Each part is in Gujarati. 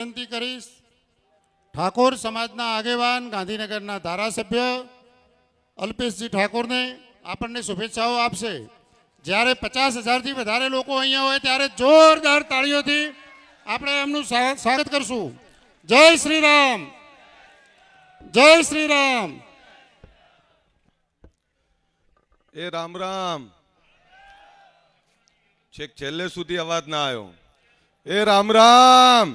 વિનંતી કરીશ. ઠાકોર સમાજના આગેવાન, ગાંધીનગરના ધારાસભ્ય અલ્પેશજી ઠાકોરને આપણને શુભેચ્છાઓ આપશે. જ્યારે પચાસ હજારથી વધારે લોકો અહીંયા હોય ત્યારે જોરદાર તાળીઓથી આપણે એમનું સ્વાગત કરશું. જય શ્રી રામ જય શ્રી રામ એ રામ રામ. છેક છેલ્લે સુધી અવાજ ના આવ્યો એ રામ રામ.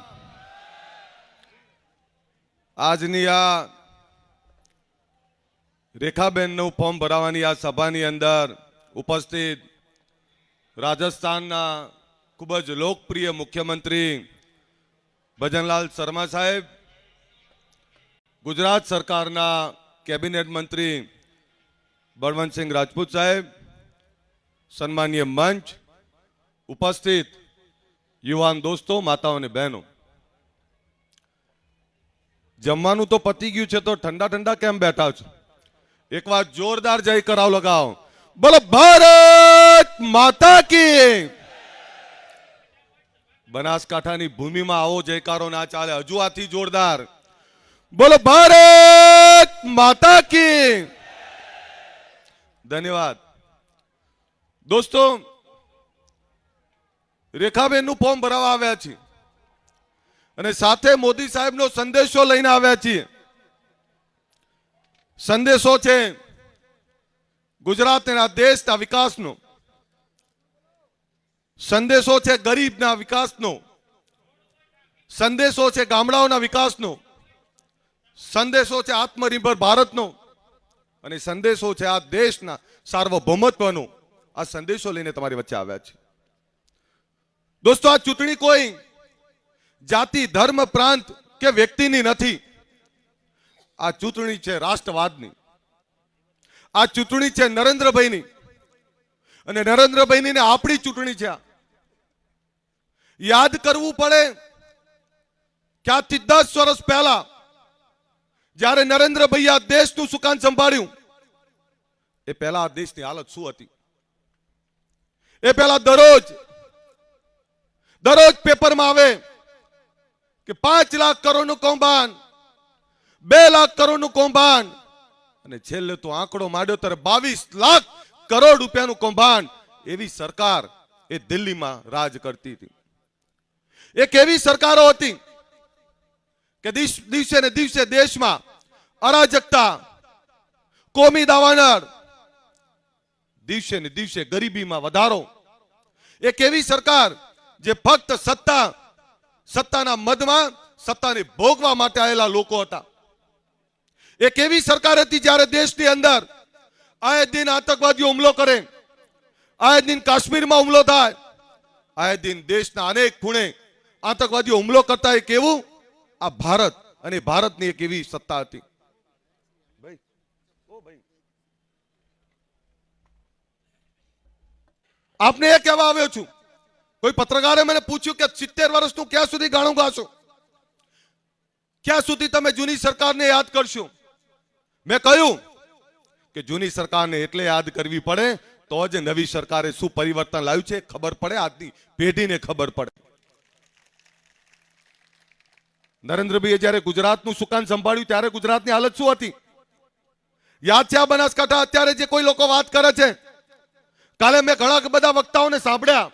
આજની આ રેખાબેનનું ફોર્મ ભરાવાની આ સભાની અંદર ઉપસ્થિત રાજસ્થાનના ખૂબ જ લોકપ્રિય મુખ્યમંત્રી ભજનલાલ શર્મા સાહેબ, ગુજરાત સરકારના કેબિનેટ મંત્રી બળવંતસિંહ રાજપૂત સાહેબ, સન્માનીય મંચ, ઉપસ્થિત યુવાન દોસ્તો, માતાઓ અને બહેનો. જમવાનું તો પતી ગયું છે તો ઠંડા ઠંડા કેમ બેઠા છો? એક વાર જોરદાર જય કરાવ લગાવો. બોલો, ભારત માતા કી! બનાસકાંઠાની ભૂમિમાં આવો જયકારો ના ચાલે. હજુ આથી જોરદાર. બોલો, ભારત માતા કી! ધન્યવાદ. દોસ્તો, રેખાબેનનું ફોર્મ ભરાવા આવ્યા છીએ. અને સાથે મોદી સાહેબનો સંદેશો લઈને આવ્યા છીએ. સંદેશો છે ગુજરાતના દેશના વિકાસનો. સંદેશો છે ગરીબના વિકાસનો. સંદેશો છે ગામડાઓના વિકાસનો. સંદેશો છે આત્મનિર્ભર ભારતનો. અને સંદેશો છે આ દેશના સાર્વભૌમત્વનો. આ સંદેશો લઈને તમારી વચ્ચે આવ્યા છે દોસ્તો, આ ચૂંટણી કોઈ જાતિ, ધર્મ, પ્રાંત કે વ્યક્તિની નથી. આ ચૂંટણી છે રાષ્ટ્રવાદની. આ ચૂંટણી છે નરેન્દ્રભાઈની. અને નરેન્દ્રભાઈની આપણી ચૂંટણી છે. યાદ કરવું પડે કે દસ વર્ષ પહેલા જ્યારે નરેન્દ્રભાઈ આ દેશનું સુકાન સંભાળ્યું, એ પહેલા આ દેશની હાલત શું હતી? એ પહેલા દરરોજ દરરોજ પેપરમાં આવે કે પાંચ લાખ કરોડનું કૌભાંડ, બે લાખ કરોડનું કૌભાંડ, અને છેલ્લે તો આંકડો માંડ્યો ત્યારે બાવીસ લાખ કરોડ રૂપિયાનું કૌભાંડ એવી સરકાર એ દિલ્હીમાં રાજ કરતી હતી. એક એવી સરકારો હતી કે દિવસે ને દિવસે દેશમાં અરાજકતા, કોમી દાવાનળ, દિવસે ને દિવસે ગરીબીમાં વધારો. એક એવી સરકાર જે ફક્ત સત્તા સત્તાના મદમાં સત્તાને ભોગવા માટે આવેલા લોકો હતા. એક એવી સરકાર હતી જ્યારે દેશની અંદર આયે દિન આતંકવાદીઓ હુમલો કરે આયે દિન કાશ્મીરમાં હુમલો થાય આયે દિન દેશના અનેક ખૂણે આતંકવાદીઓ હુમલો કરતા એક એવું આ ભારત અને ભારતની એક એવી સત્તા હતી. આપને એ કહેવા આવ્યો છું કોઈ પત્રકારે મને પૂછ્યું કે સિત્તેર વર્ષનું ક્યાં સુધી ગાણું ગાશો? ક્યાં સુધી તમે જૂની સરકારને યાદ કરશો? મેં કહ્યું કે જૂની સરકારને એટલે યાદ કરવી પડે તો જ નવી સરકારે શું પરિવર્તન લાવ્યું છે ખબર પડે, આજની પેઢીને ખબર પડે. નરેન્દ્રભાઈએ જ્યારે ગુજરાતનું સુકાન સંભાળ્યું, ત્યારે ગુજરાતની હાલત શું હતી? યાદ છે આ બનાસકાંઠા? અત્યારે જે કોઈ લોકો વાત કરે છે, કાલે મેં ઘણા બધા વક્તાઓને સાંભળ્યા.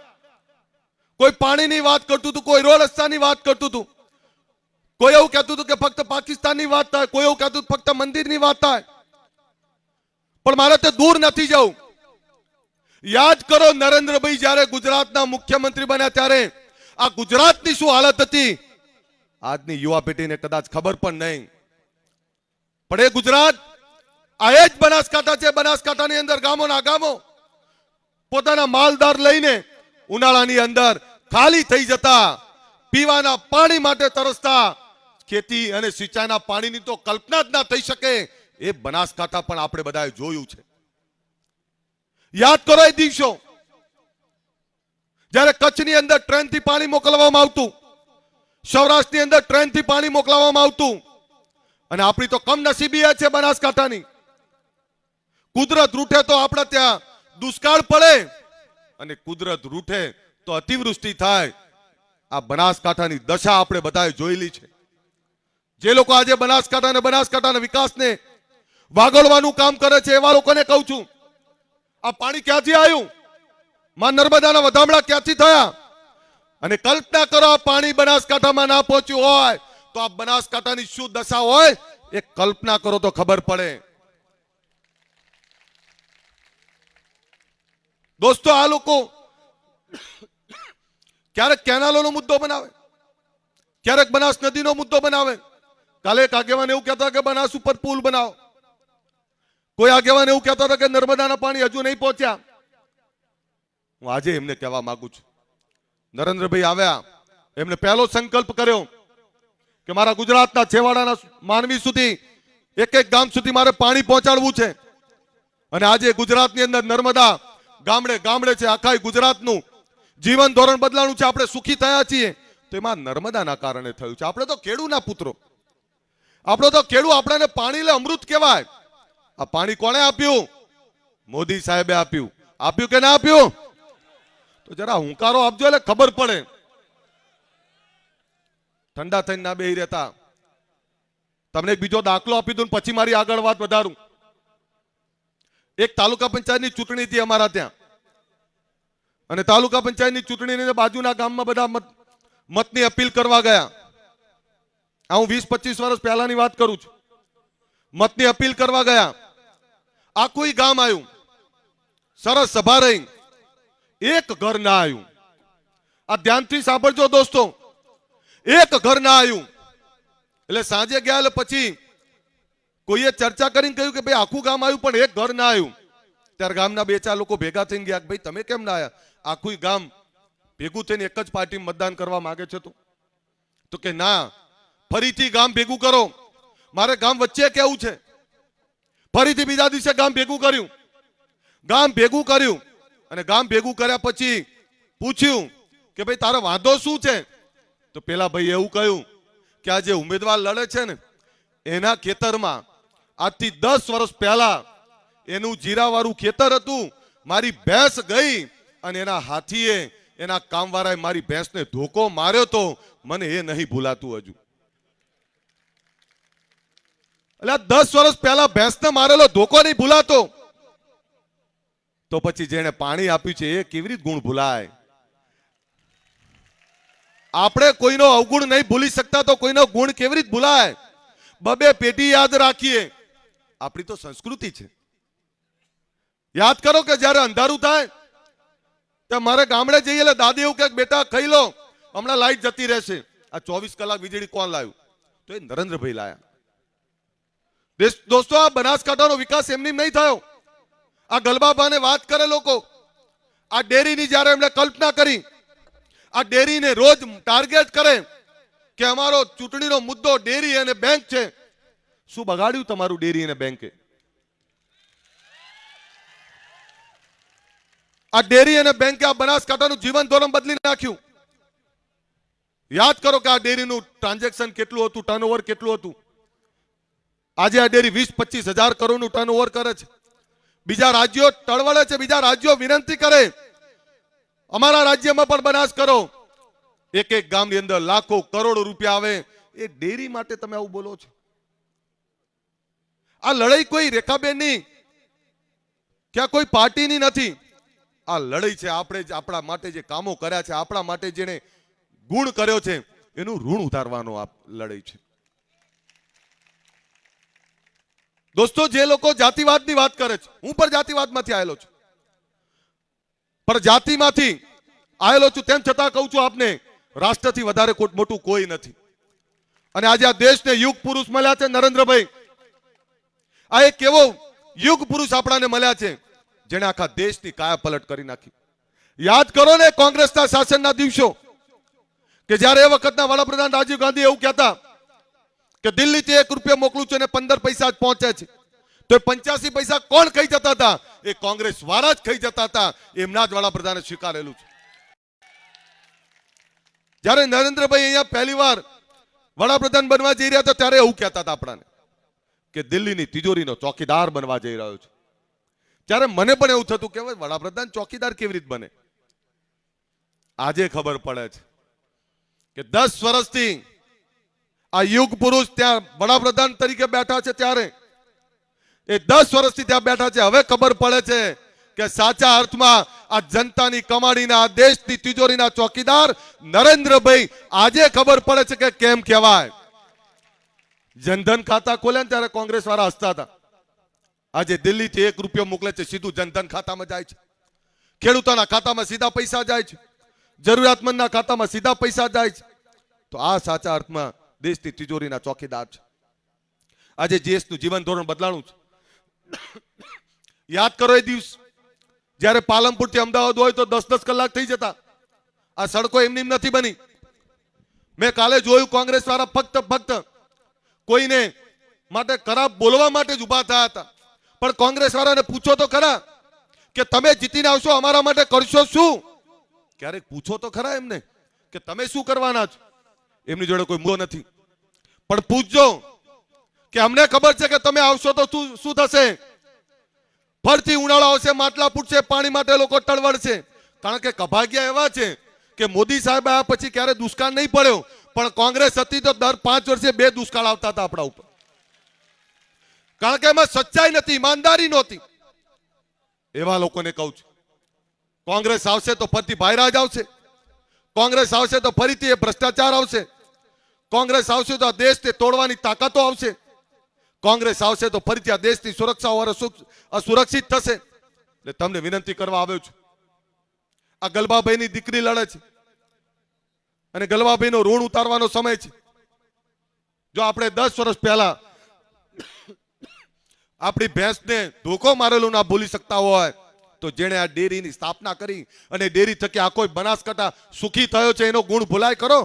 કોઈ પાણીની વાત કરતું હતું, કોઈ રોડ રસ્તાની વાત કરતું હતું. કોઈ એવું કહેતું હતું કે ફક્ત પાકિસ્તાનની વાત થાય, કોઈ એવું કહેતું ફક્ત મંદિરની વાત થાય. પણ મારે તે દૂર નથી જવું. યાદ કરો નરેન્દ્રભાઈ, જ્યારે ગુજરાતના મુખ્યમંત્રી બન્યા ત્યારે આ ગુજરાતની શું હાલત હતી? આજની યુવા પેઢીને કદાચ ખબર પણ નહીં. પણ એ ગુજરાત આ એ જ બનાસકાંઠા છે, બનાસકાંઠાની અંદર ગામોના ગામો. પોતાના માલદાર લઈને ઉનાળાની અંદર ખાલી થઈ જતા પીવાના પાણી માટે તરસતા ખેતી અને સિંચાઈના પાણીની તો કલ્પના જ ના થઈ શકે. એ બનાસકાંઠા પણ આપણે બધાએ જોયું છે. યાદ કરો એ દિવસો. જ્યારે કચ્છની અંદર ટ્રેનથી પાણી મોકલવામાં આવતું, સૌરાષ્ટ્રની અંદર ટ્રેનથી પાણી મોકલવામાં આવતું, અને આપણી તો કમનસીબી એ છે બનાસકાંઠાની. કુદરત રૂઠે તો આપણે ત્યાં દુષ્કાળ પડે, અને કુદરત રૂઠે તો અતિવૃષ્ટિ થાય. આ બનાસકાંઠાની દશા આપણે બધાએ જોયેલી છે. જે લોકો આજે બનાસકાંઠા અને બનાસકાંઠાના વિકાસને વાગોળવાનું કામ કરે છે, એવા લોકોને કહું છું, આ પાણી ક્યાંથી આવ્યું માં નર્મદાના વધામણા ક્યાંથી થયા? અને કલ્પના કરો આ પાણી બનાસકાંઠામાં ના પહોંચ્યું હોય, તો આ બનાસકાંઠાની શું દશા હોય? એ કલ્પના કરો તો ખબર પડે. દોસ્તો, આ લોકો ક્યારેક કેનાલોનો મુદ્દો બનાવે. ક્યારેક બનાસ નદીનો મુદ્દો બનાવે. કાલે એક આગેવાન એવું કહેતા કે બનાસ ઉપર પુલ બનાવો. કોઈ આગેવાન એવું કહેતા હતા કે નર્મદાના પાણી હજુ નહીં પહોંચ્યા. હું આજે એમને કહેવા માંગુ છું. નરેન્દ્રભાઈ આવ્યા. એમને પહેલો સંકલ્પ કર્યો કે મારા ગુજરાતના છેવાડાના માનવી સુધી એક એક ગામ સુધી મારે પાણી પહોંચાડવું છે. અને આજે ગુજરાતની અંદર નર્મદા ગામડે ગામડે છે, આખા ગુજરાતનું જીવન ધોરણ બદલાણું છે, આપણે સુખી થયા છીએ. તો એમાં નર્મદાના કારણે થયું છે. આપણે તો ખેડૂના પુત્રો. આપણો તો ખેડૂ આપણને પાણી લે, અમૃત કહેવાય. આ પાણી કોણે આપ્યું? મોદી સાહેબે આપ્યું. આપ્યું કે ના આપ્યું? તો જરા હુંકારો આપજો એટલે ખબર પડે. ઠંડા થઈને ના બેહી રહેતા. તમને બીજો દાખલો આપી દઉં પછી મારી આગળ વાત વધારું. એક તાલુકા પંચાયતની ચૂંટણી હતી અમારા ત્યાં. અને તાલુકા પંચાયતની ચૂંટણીની બાજુના ગામમાં બધા મત, મતની અપીલ કરવા ગયા. હું વીસ પચીસ વર્ષ પહેલાની વાત કરું છું. મતની અપીલ કરવા ગયા. આખું ગામ આવ્યું? સરસ સભા રહી. એક ઘર ના આવ્યું. આ ધ્યાનથી સાંભળજો દોસ્તો. એક ઘર ના આવ્યું. એટલે સાંજે ગયા એટલે પછી કોઈએ ચર્ચા કરીને કહ્યું કે ભાઈ આખું ગામ આવ્યું, પણ એક ઘર ના આવ્યું. ત્યારે ગામના બે ચાર લોકો ભેગા થઈને ગયા કે ભાઈ તમે કેમ ના આવ્યા? આખું ગામ ભેગું થઈને એક જ પાર્ટી મતદાન કરવા માંગે છે તો. તો કે ના, ફરીથી ગામ ભેગું કરો. મારે ગામ વચ્ચે કેવું છે? ફરીથી બીજા દિવસે ગામ ભેગું કર્યું. ગામ ભેગું કર્યું. અને ગામ ભેગું કર્યા પછી પૂછ્યું કે ભાઈ, તારો વાંધો શું છે? તો પેલા ભાઈ એવું કહ્યું કે આ જે ઉમેદવાર લડે છે ને, એના ખેતરમાં આજથી દસ વર્ષ પહેલા એનું જીરાવાળું ખેતર હતું. મારી ભેંસ ગઈ અને એના હાથીએ એના કામવાળાએ મારી ભેંસને ધોકો માર્યો તો મને એ નહીં ભૂલાતું હજુ. એટલે દસ વર્ષ પહેલા ભેંસને મારેલો ધોકો નહીં ભૂલાતો. તો પછી જેને પાણી આપ્યું છે એ કેવી રીતે ગુણ ભૂલાય? આપણે કોઈનો અવગુણ નહીં ભૂલી શકતા તો કોઈનો ગુણ કેવી રીતે ભૂલાય? બબે પેઢી યાદ રાખીએ. આપણી તો સંસ્કૃતિ છે. યાદ કરો કે જ્યારે અંધારું થાય મારે ગામડે જઈએ એટલે દાદી એવું કે, બેટા, ખાઈ લો. હમણાં લાઈટ જતી રહેશે. આ ચોવીસ કલાક વીજળી કોણ લાવ્યું? તો એ નરેન્દ્રભાઈ લાયા. દોસ્તો, આ બનાસકાંઠાનો વિકાસ એમની નહીં થયો. આ ગલબાબાને વાત કરે લોકો. આ ડેરીની જ્યારે એમણે કલ્પના કરી, આ ડેરીને રોજ ટાર્ગેટ કરે કે અમારો ચૂંટણીનો મુદ્દો ડેરી અને બેંક છે. શું બગાડ્યું તમારું ડેરી અને બેંકે? આ ડેરી અને બેંકે આ બનાસકાંઠાનું જીવન ધોરણ બદલી નાખ્યું. યાદ કરો કે આ ડેરીનું ટ્રાન્ઝેક્શન કેટલું હતું ટર્નઓવર કેટલું હતું? આજે આ ડેરી વીસ પચીસ હજાર કરોડનું ટર્નઓવર કરે છે. બીજા રાજ્યો ટળવળે છે, બીજા રાજ્યો વિનંતી કરે. અમારા રાજ્યમાં પણ બનાસ કરો. એક એક ગામની અંદર લાખો કરોડો રૂપિયા આવે. એ ડેરી માટે તમે આવું બોલો છો? આ લડાઈ કોઈ રેખાબેનની, ક્યાં કોઈ પાર્ટીની નથી. આ લડાઈ છે, આપણે આપણા માટે જે કામો કર્યા છે, આપણા માટે જેને ગુણ કર્યો છે, એનું ઋણ ઉતારવાનો આ લડાઈ છે. દોસ્તો, જે લોકો જાતિવાદની વાત કરે છે, હું પણ જાતિવાદમાંથી આવેલો છું. પણ જાતિમાંથી આવેલો છું તેમ છતાં કહું છું આપને, રાષ્ટ્રથી વધારે મોટું કોઈ નથી. અને આજે આ દેશને યુગ પુરુષ મળ્યા છે, નરેન્દ્રભાઈ. આ એક એવો યુગ પુરુષ આપણાને મળ્યા છે જેણે આખા દેશની કાયા પલટ કરી નાખી. યાદ કરો ને કોંગ્રેસના શાસનના દિવસો, કે જ્યારે એ વખતના વડાપ્રધાન રાજીવ ગાંધી એવું કહેતા કે દિલ્હીથી એક રૂપિયા મોકલું છું અને પંદર પૈસા જ પહોંચે છે. તો એ પંચ્યાસી પૈસા કોણ ખાઈ જતા હતા? એ કોંગ્રેસ વાળા જ ખાઈ જતા હતા. એમના જ વડાપ્રધાને સ્વીકારેલું છે. જ્યારે નરેન્દ્રભાઈ અહીંયા પહેલી વાર વડાપ્રધાન બનવા જઈ રહ્યા હતા, ત્યારે એવું કહેતા હતા આપણાને કે દિલ્હીની તિજોરીનો ચોકીદાર બનવા જઈ રહ્યો છે. ત્યારે મને પણ એવું થતું કે વડાપ્રધાન ચોકીદાર કેવી રીતે બને? આજે ખબર પડે છે કે દસ વર્ષથી આ યુગ પુરુષ ત્યાં વડાપ્રધાન તરીકે બેઠા છે ત્યારે. એ દસ વર્ષથી ત્યાં બેઠા છે. હવે ખબર પડે છે કે સાચા અર્થમાં આ જનતાની કમાણીના દેશની તિજોરીના ચોકીદાર નરેન્દ્રભાઈ, આજે ખબર પડે છે કે કેમ કહેવાય? જનધન ખાતા ખોલ્યા ત્યારે કોંગ્રેસ વાળા હસતા હતા. આજે દિલ્હીથી એક રૂપિયો મોકલે છે, સીધું જનધન ખાતામાં જાય છે. ખેડૂતોના ખાતામાં સીધા પૈસા જાય છે. જરૂરિયાતમંદના ખાતામાં સીધા પૈસા જાય છે. તો આ સાચા અર્થમાં દેશની તિજોરીના ચોકીદાર છે. આજે દેશનું જીવન ધોરણ બદલાણું છે. યાદ કરો એ દિવસ. જ્યારે પાલનપુરથી અમદાવાદ હોય તો દસ દસ કલાક થઈ જતા. આ સડકો એમની એમ નથી બની. મેં કાલે જોયું કોંગ્રેસ વાળા ફક્ત ફક્ત કોઈને માટે ખરાબ બોલવા માટે જ ઊભા થયા હતા. પણ કોંગ્રેસ વાળાને પૂછો તો ખરા કે તમે જીતીને આવશો, અમારા માટે કરશો શું? ક્યારેક પૂછો તો ખરા એમને કે તમે શું કરવાના છો? એમની જોડે કોઈ મુદ્દો નથી. પણ પૂછજો કે અમને ખબર છે કે તમે આવશો તો શું શું થશે? ફરતી ઉનાળો આવશે, માટલા ફૂટશે, પાણી માટે લોકો ટળવળશે. કારણ કે કભાગ્યા એવા છે કે મોદી સાહેબ આવ્યા પછી ક્યારે દુષ્કાળ નહીં પડ્યો. પણ કોંગ્રેસ હતી તો દર પાંચ વર્ષે બે દુષ્કાળ આવતા હતા આપણા ઉપર. કારણ કે એમાં સચ્ચાઈ નથી, ઈમાનદારી નહોતી. એવા લોકોને કહું છું. કોંગ્રેસ આવશે તો ફરીથી ભાઈરાજ આવશે. કોંગ્રેસ આવશે તો ફરીથી એ ભ્રષ્ટાચાર આવશે. કોંગ્રેસ આવશે તો આ દેશને તોડવાની તાકાતો આવશે. કોંગ્રેસ આવશે તો ફરીથી આ દેશની સુરક્ષા અસુરક્ષિત થશે. એટલે તમને વિનંતી કરવા આવ્યો છું. આ ગલબાભાઈની દીકરી લડે છે. અને ગલબાભાઈનો ઋણ ઉતારવાનો સમય છે. જો આપણે દસ વર્ષ પહેલા આપણી ભેંસને ધોકો મારેલો ના ભૂલી શકતા હોય, તો જેણે આ ડેરીની સ્થાપના કરી અને ડેરી થકી આ કોઈ બનાસકાંઠા સુખી થયો છે, એનો ગુણ ભૂલાય કરો.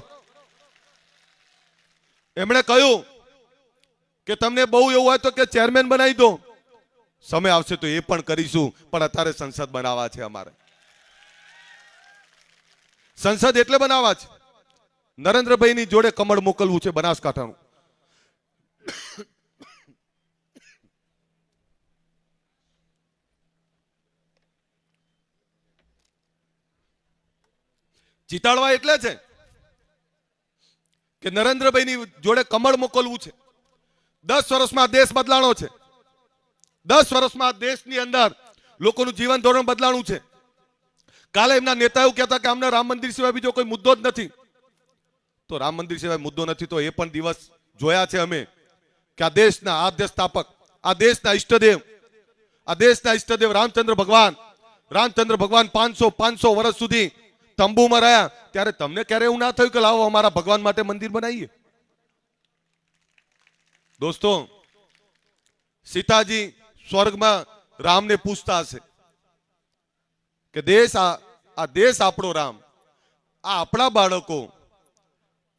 એમણે કહ્યું કે તમને બહુ એવું હોય તો કે ચેરમેન બનાવી દો. સમય આવશે તો એ પણ કરીશું, પણ અત્યારે સંસદ બનાવવા છે અમારે. સંસદ એટલે બનાવવા છે. નરેન્દ્રભાઈની જોડે કમળ મોકલવું છે બનાસકાંઠાનું. જીતાડવા એટલે છે કે નરેન્દ્રભાઈની જોડે કમળ મોકલવું છે. દસ વર્ષમાં દેશ બદલાણો છે. દસ વર્ષમાં દેશની અંદર લોકોનું જીવન ધોરણ બદલાણું છે. કાલે એમના નેતા એવું કહેતા કે અમને રામ મંદિર સિવાય બીજો કોઈ મુદ્દો જ નથી. તો રામ મંદિર સિવાય મુદ્દો નથી તો એ પણ દિવસ જોયા છે અમે કે આ દેશના આદ્ય સ્થાપક, આ દેશના ઈષ્ટદેવ, આ દેશના ઈષ્ટદેવ રામચંદ્ર ભગવાન રામચંદ્ર ભગવાન પાંચસો પાંચસો વર્ષ સુધી તંબુમાં રહ્યા, ત્યારે તમને ક્યારે એવું ના થયું કે લાવો અમારા ભગવાન માટે મંદિર બનાવીએ? દોસ્તો, સીતાજી સ્વર્ગમાં રામને પૂછતા હશે કે દેશ આ દેશ આપણો રામ, આ આપણા બાળકો,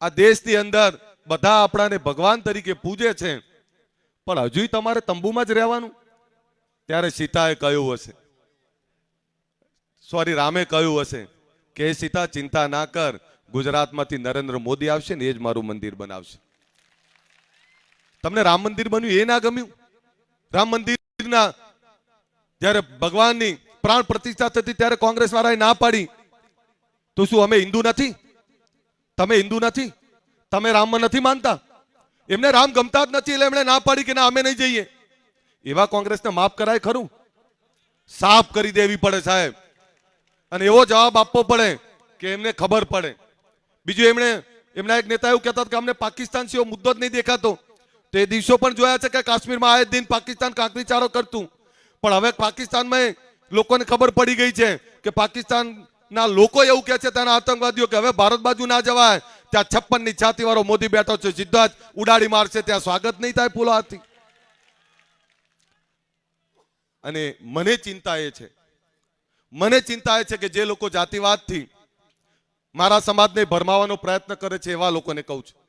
આ દેશની અંદર બધા આપણાને ભગવાન તરીકે પૂજે છે, પણ હજુય તમારે તંબુમાં જ રહેવાનું? ત્યારે સીતાએ કહ્યું હશે, સોરી, રામે કહ્યું હશે કે સીતા, ચિંતા ના કર. ગુજરાતમાંથી નરેન્દ્ર મોદી આવશે ને એ જ મારું મંદિર બનાવશે. તમને રામ મંદિર બન્યું એ ના ગમ્યું? રામ મંદિરના જ્યારે ભગવાનની પ્રાણ પ્રતિષ્ઠા થતી ત્યારે કોંગ્રેસ વાળાએ ના પાડી, તો શું અમે હિન્દુ નથી? તમે હિન્દુ નથી? તમે રામમાં નથી માનતા? એમને રામ ગમતા જ નથી એટલે એમણે ના પાડી કે ના, અમે નહીં જઈએ. એવા કોંગ્રેસને માફ કરાય ખરું? સાફ કરી દેવી પડે સાહેબ. અને એવો જવાબ આપવો પડે કે એમને ખબર પડે. બીજું એમણે, એમના એક નેતા એવું કહેતા હતા કે અમને પાકિસ્તાન સિવાય મુદ્દો જ નહીં દેખાતો. તો દિવસો પણ જોયા છે કે કાશ્મીરમાં આ દિન પાકિસ્તાન કાંકરી ચારો કરતું. પણ હવે પાકિસ્તાનમાં લોકોને ખબર પડી ગઈ છે કે પાકિસ્તાનના લોકો એવું કહે છે ત્યાંના આતંકવાદીઓ કે હવે ભારત બાજુ ના જવાય. ત્યાં છપ્પનની છાતી વાળો મોદી બેઠો છે, સીધા જ ઉડાડી મારશે, ત્યાં સ્વાગત નહીં થાય ફૂલો હાથથી. અને મને ચિંતા એ છે મને ચિંતા એ છે કે જે લોકો જાતિવાદથી મારા સમાજને ભરમાવાનો પ્રયત્ન કરે છે એવા લોકોને કહું છું.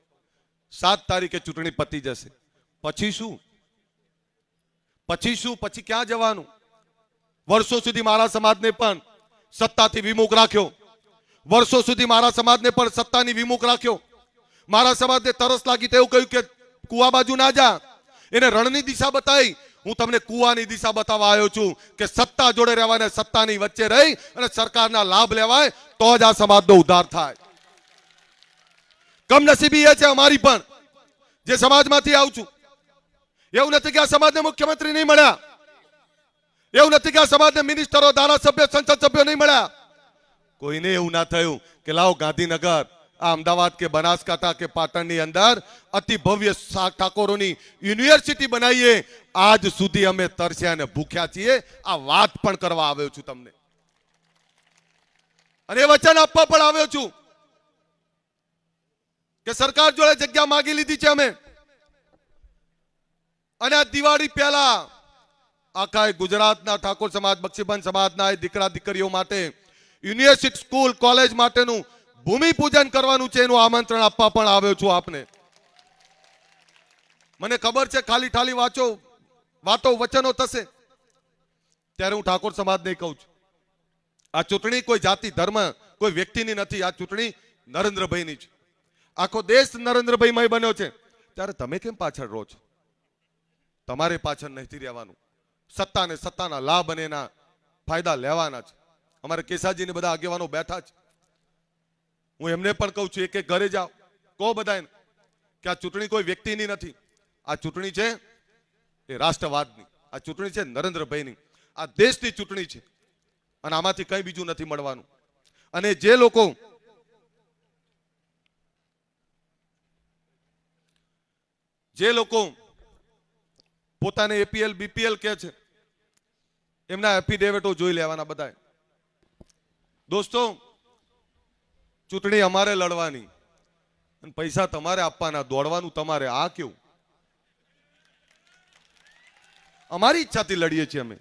સાત તારીખે ચૂંટણી પતી જશે. પછી શું? પછી શું? પછી ક્યાં જવાનું? વર્ષો સુધી મારા સમાજને પણ સત્તાથી વિમુખ રાખ્યો. વર્ષો સુધી મારા સમાજને પણ સત્તાની વિમુખ રાખ્યો. મારા સમાજને તરસ લાગી તો એવું કહ્યું કે કુવા બાજુ ના જા. એને રણની દિશા બતાવી. હું તમને કુવાની દિશા બતાવવા આવ્યો છું કે સત્તા જોડે રહેવાને સત્તાની વચ્ચે રહી અને સરકારના લાભ લેવાય તો જ આ સમાજનો ઉદ્ધાર થાય. કમનસીબી એ છે અમારી પણ, જે સમાજમાંથી આવું છું. એવું નથી કે આ સમાજને મુખ્યમંત્રી નહીં મળ્યા. એવું નથી કે આ સમાજને મિનિસ્ટરો, ધારાસભ્ય, સંસદ સભ્યો નહીં મળ્યા. કોઈને એવું ના થયું કે લાવો ગાંધીનગર આ અમદાવાદ કે બનાસકાંઠા કે પાટણની અંદર અતિ ભવ્ય ઠાકોરોની યુનિવર્સિટી બનાવીએ. આજ સુધી અમે તરસ્યા ભૂખ્યા છીએ. આ વાત પણ કરવા આવ્યો છું તમને. અને વચન આપવા પણ આવ્યો છું કે સરકાર જોડે જગ્યા માંગી લીધી છે અમે. અને આ દિવાળી પહેલા આખા ગુજરાતના ઠાકોર સમાજ, બક્ષીબંધ સમાજના દીકરા દીકરીઓ માટે યુનિવર્સિટી સ્કૂલ, કોલેજ માટેનું ભૂમિ પૂજન કરવાનું છે, એનું આમંત્રણ આપવા પણ આવ્યો છું આપને. મને ખબર છે, ખાલી ઠાલી વાંચો, વાતો વચનો થશે. ત્યારે હું ઠાકોર સમાજને કહું છું, આ ચૂંટણી કોઈ જાતિ, ધર્મ, કોઈ વ્યક્તિની નથી, આ ચૂંટણી નરેન્દ્રભાઈની છે. આખો દેશ નરેન્દ્રભાઈમય બન્યો છે. ત્યારે તમે કેમ પાછળ રહો છો? તમારે પાછળ નથી રહેવાનું. સત્તા ને સત્તાના લાભ અને એના ફાયદા લેવાના છે. અમારે કેસાજીને બધા આગેવાનો બેઠા છે. હું એમને પણ કહું છું એક એક ઘરે જાઓ. કહો બધા કે આ ચૂંટણી કોઈ વ્યક્તિની નથી. આ ચૂંટણી છે એ રાષ્ટ્રવાદની. આ ચૂંટણી છે નરેન્દ્રભાઈની. આ દેશની ચૂંટણી છે. અને આમાંથી કંઈ બીજું નથી મળવાનું. અને જે લોકો જે લોકો પોતાને એપીએલ બીપીએલ કે છે, એમના એફિડેવિટો જોઈ લેવાના બધાએ દોસ્તો ચૂંટણી અમારે લડવાની. પૈસા તમારે આપવાના, દોડવાનું તમારે. આ કેવું? અમારી ઈચ્છાથી લડીએ છીએ અમે.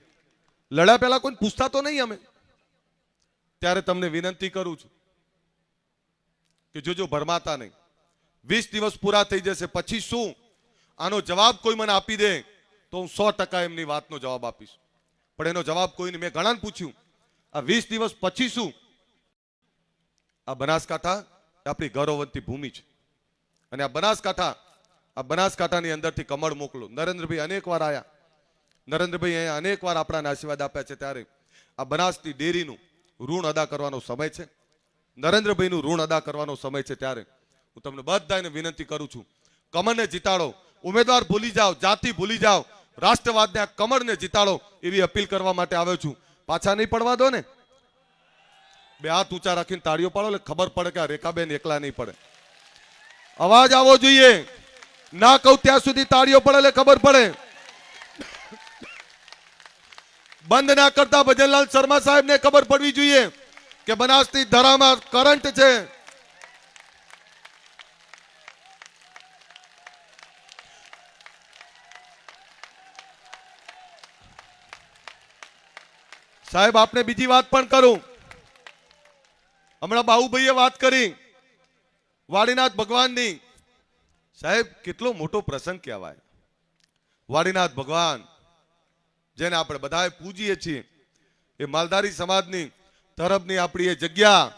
લડ્યા પહેલા કોઈ પૂછતા તો નહીં અમે. ત્યારે તમને વિનંતી કરું છું કે જોજો ભરમાતા નહીં. વીસ દિવસ પૂરા થઈ જશે, પછી શું? આનો જવાબ કોઈ મને આપી દે તો હું સો ટકા એમની વાતનો જવાબ આપીશ. પણ એનો જવાબ કોઈને મેં ઘણાને પૂછ્યું. આ વીસ દિવસ પછી શું? આ બનાસકાંઠા આપણી ગૌરવવંતી ભૂમિ છે. અને આ બનાસકાંઠા, આ બનાસકાંઠાની અંદરથી કમળ મોકલો. નરેન્દ્રભાઈ અનેક વાર આયા. નરેન્દ્રભાઈ અહીંયા અનેક વાર આપણાને આશીર્વાદ આપ્યા છે ત્યારે આ બનાસની ડેરીનું ઋણ અદા કરવાનો સમય છે. નરેન્દ્રભાઈનું ઋણ અદા કરવાનો સમય છે ત્યારે. હું તમને બધાને વિનંતી કરું છું, કમળને જીતાડો. ઉમેદવાર ભૂલી જાઓ, જાતિ ભૂલી જાઓ. રાષ્ટ્રવાદને આ કમળને જીતાડો એવી અપીલ કરવા માટે આવ્યો છું. પાછા નહીં પડવા દો ને. બે હાથ ઊંચા રાખીને તાળીઓ પાડો એટલે ખબર પડે કે રેખાબેન એકલા નહીં પડે. અવાજ આવો જોઈએ. ના કહું ત્યાં સુધી તાળીઓ પડે એટલે ખબર પડે. બંધ ના કરતા ભજનલાલ શર્મા સાહેબને ખબર પડવી જોઈએ કે બનાસની ધરામાં કરંટ છે. સાહેબ, આપને બીજી વાત પણ કરું. હમણાં બાહુભાઈએ વાત કરી. વાડીનાથ ભગવાનની. સાહેબ, કેટલો મોટો પ્રસંગ કહેવાય. વાડીનાથ ભગવાન, જેને આપણે બધાએ પૂજીએ છીએ, એ માલધારી સમાજની તરફની આપણી એ જગ્યા,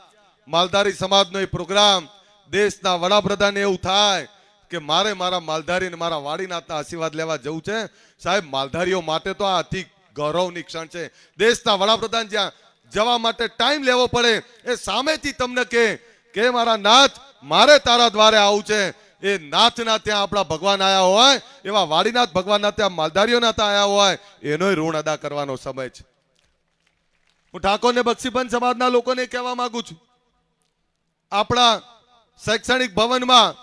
માલધારી સમાજનો એ પ્રોગ્રામ, દેશના વડાપ્રધાને એવું થાય કે મારે મારા માલધારીને મારા વાડીનાથના આશીર્વાદ લેવા જવું છે. સાહેબ, માલધારીઓ માટે તો આ અતિ ગૌરવની ક્ષણ છે. દેશના વડાપ્રધાન જ્યાં જવા માટે ટાઈમ લેવો પડે. એ સામેથી તમને કે કે મારા નાથ, મારે તારા દ્વારે આવું છે. એ નાથના ત્યાં આપણા ભગવાન આવ્યા હોય, એવા વાડીનાથ ભગવાનના ત્યાં માલધારીઓના ત્યાં આવ્યા હોય, એનોય ઋણ અદા કરવાનો સમય છે. હું ઠાકોરને બક્ષીબંધ સમાજના લોકોને કહેવા માંગુ છું. આપણા શૈક્ષણિક ભવનમાં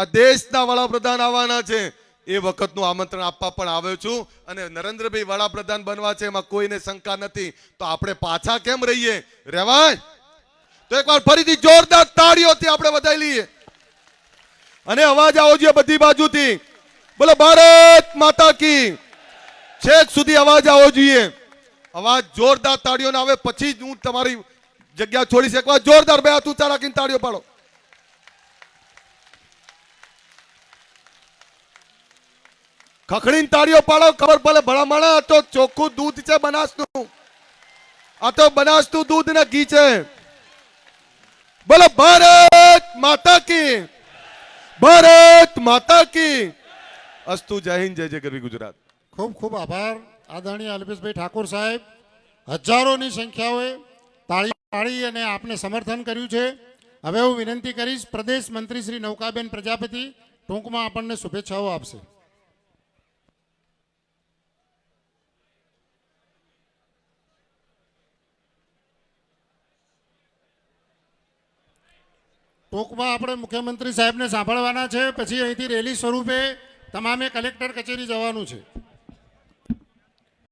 આ દેશના વડાપ્રધાન આવવાના છે. એ વખતનું આમંત્રણ આપવા પણ આવ્યો છું અને નરેન્દ્રભાઈ વડાપ્રધાન બનવા છે, એમાં કોઈને શંકા નથી. તો આપણે પાછા કેમ રહીએ? રેવાય? તો એકવાર ફરીથી જોરદાર તાળીઓથી આપણે વધાઈ લઈએ. અને અવાજ આવો જોઈએ બધી બાજુથી. બોલો, ભારત માતા કી. છેક સુધી અવાજ આવવો જોઈએ. અવાજ જોરદાર તાળીઓને આવે. પછી જ હું તમારી જગ્યા છોડીશ. એકવાર જોરદાર બે હાથ ઊંચા રાખીને તાળીઓ પાડો. ખખડીને તાળીઓ પાડો, ખબર પડે ભલામણા આ તો ચોખ્ખું દૂધ છે બનાસનું. આ તો બનાસનું દૂધ ને ઘી છે. બોલો, ભારત માતા કી, ભારત માતા કી. અસ્તુ, જય હિન્દ, જય જય ગરવી ગુજરાત. ખૂબ ખૂબ આભાર. આદરણીય અલ્પેશભાઈ ઠાકોર સાહેબ, હજારોની સંખ્યાઓએ તાળી પાડી અને આપને સમર્થન કર્યું છે. હવે હું વિનંતી કરીશ, પ્રદેશ મંત્રી શ્રી નૌકાબેન પ્રજાપતિ ટૂંકમાં આપણને શુભેચ્છાઓ આપશે. ટૂંકમાં આપણે મુખ્યમંત્રી સાહેબને સાંભળવાના છે. પછી અહીંથી રેલી સ્વરૂપે તમામે કલેક્ટર કચેરી જવાનું છે.